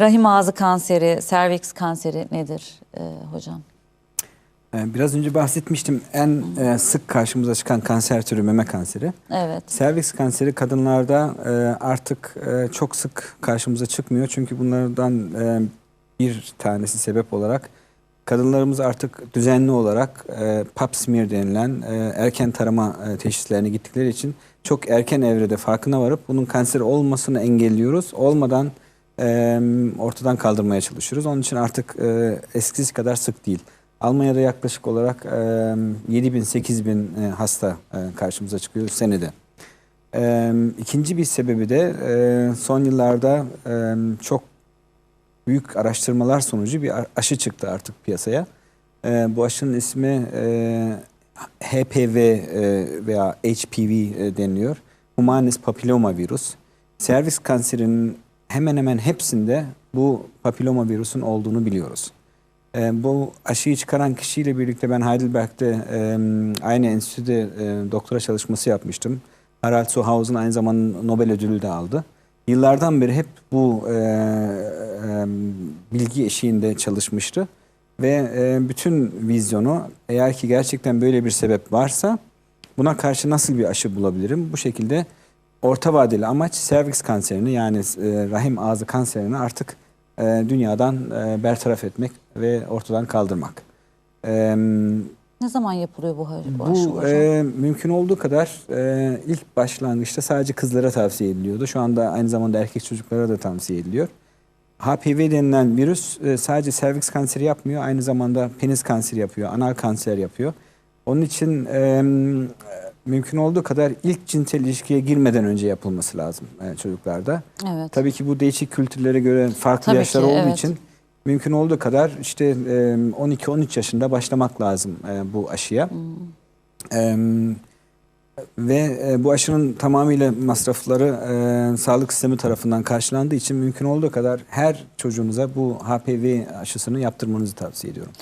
Rahim ağzı kanseri, serviks kanseri nedir e, hocam? Ee, Biraz önce bahsetmiştim en e, sık karşımıza çıkan kanser türü meme kanseri. Evet. Serviks kanseri kadınlarda e, artık e, çok sık karşımıza çıkmıyor. Çünkü bunlardan e, bir tanesi sebep olarak kadınlarımız artık düzenli olarak e, pap smear denilen e, erken tarama e, teşhislerine gittikleri için çok erken evrede farkına varıp bunun kanser olmasını engelliyoruz. Olmadan e, ortadan kaldırmaya çalışıyoruz. Onun için artık e, eskisi kadar sık değil. Almanya'da yaklaşık olarak e, 7 bin 8 bin e, hasta e, karşımıza çıkıyor senede. E, ikinci bir sebebi de e, son yıllarda e, çok büyük araştırmalar sonucu bir aşı çıktı artık piyasaya. E, bu aşının ismi e, HPV e, veya HPV e, deniliyor. Humanis papilloma virus. Servis kanserinin hemen hemen hepsinde bu papilloma virüsün olduğunu biliyoruz. E, bu aşıyı çıkaran kişiyle birlikte ben Heidelberg'de e, aynı enstitüde e, doktora çalışması yapmıştım. Harald Suhausen aynı zamanda Nobel ödülü de aldı. Yıllardan beri hep bu e, e, bilgi eşiğinde çalışmıştı. Ve e, bütün vizyonu eğer ki gerçekten böyle bir sebep varsa buna karşı nasıl bir aşı bulabilirim? Bu şekilde orta vadeli amaç serviks kanserini yani e, rahim ağzı kanserini artık e, dünyadan e, bertaraf etmek ve ortadan kaldırmak. E, Ne zaman yapılıyor bu, bu aşı bu e, mümkün olduğu kadar e, ilk başlangıçta sadece kızlara tavsiye ediliyordu. Şu anda aynı zamanda erkek çocuklara da tavsiye ediliyor. HPV denilen virüs e, sadece serviks kanseri yapmıyor. Aynı zamanda penis kanseri yapıyor, anal kanser yapıyor. Onun için e, mümkün olduğu kadar ilk cinsel ilişkiye girmeden önce yapılması lazım e, çocuklarda. evet. Tabii ki bu değişik kültürlere göre farklı Tabii yaşlar ki, olduğu evet. için mümkün olduğu kadar işte e, 12-13 yaşında başlamak lazım e, bu aşıya. E, ve e, bu aşının tamamıyla masrafları e, sağlık sistemi tarafından karşılandığı için mümkün olduğu kadar her çocuğunuza bu HPV aşısını yaptırmanızı tavsiye ediyorum.